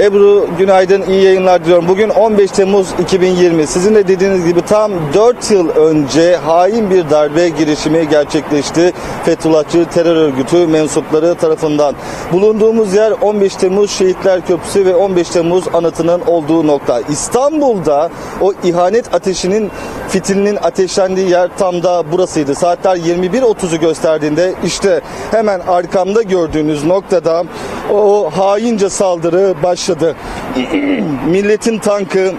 Ebru günaydın, iyi yayınlar diliyorum. Bugün 15 Temmuz 2020. Sizin de dediğiniz gibi tam 4 yıl önce hain bir darbe girişimi gerçekleşti. Fethullahçı terör örgütü mensupları tarafından. Bulunduğumuz yer 15 Temmuz Şehitler Köprüsü ve 15 Temmuz anıtının olduğu nokta. İstanbul'da o ihanet ateşinin fitilinin ateşlendiği yer tam da burasıydı. Saatler 21.30'u gösterdiğinde işte hemen arkamda gördüğünüz noktada o haince saldırı başladı. Milletin tankı,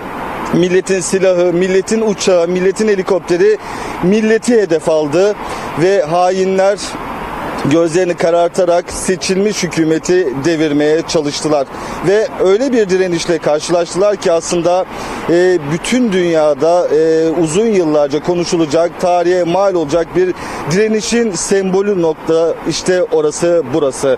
milletin silahı, milletin uçağı, milletin helikopteri milleti hedef aldı ve hainler gözlerini karartarak seçilmiş hükümeti devirmeye çalıştılar. Ve öyle bir direnişle karşılaştılar ki aslında e, bütün dünyada e, uzun yıllarca konuşulacak, tarihe mal olacak bir direnişin sembolü nokta işte orası burası.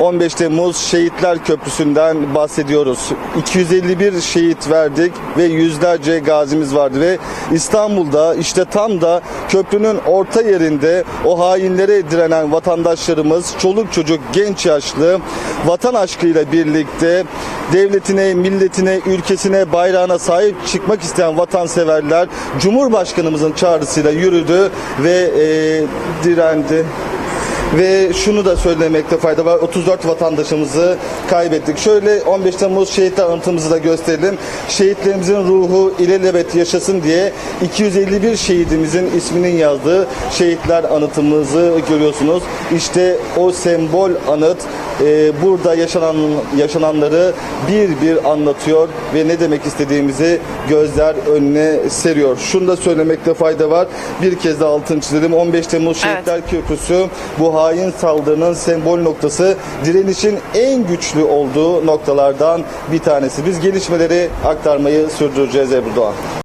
15 Temmuz Şehitler Köprüsü'nden bahsediyoruz. 251 şehit verdik ve yüzlerce gazimiz vardı ve İstanbul'da işte tam da köprünün orta yerinde o hainlere direnen vatandaşlarımız çoluk çocuk genç yaşlı vatan aşkıyla birlikte devletine, milletine, ülkesine, bayrağına sahip çıkmak isteyen vatanseverler Cumhurbaşkanımızın çağrısıyla yürüdü ve e, direndi. Ve şunu da söylemekte fayda var. 34 vatandaşımızı kaybettik. Şöyle 15 Temmuz şehitler anıtımızı da gösterelim. Şehitlerimizin ruhu ilelebet yaşasın diye 251 şehidimizin isminin yazdığı şehitler anıtımızı görüyorsunuz. İşte o sembol anıt e, burada yaşanan yaşananları bir bir anlatıyor ve ne demek istediğimizi gözler önüne seriyor. Şunu da söylemekte fayda var. Bir kez daha altını çizelim. 15 Temmuz Şehitler Köprüsü bu hain saldırının sembol noktası direnişin en güçlü olduğu noktalardan bir tanesi. Biz gelişmeleri aktarmayı sürdüreceğiz Ebru Doğan.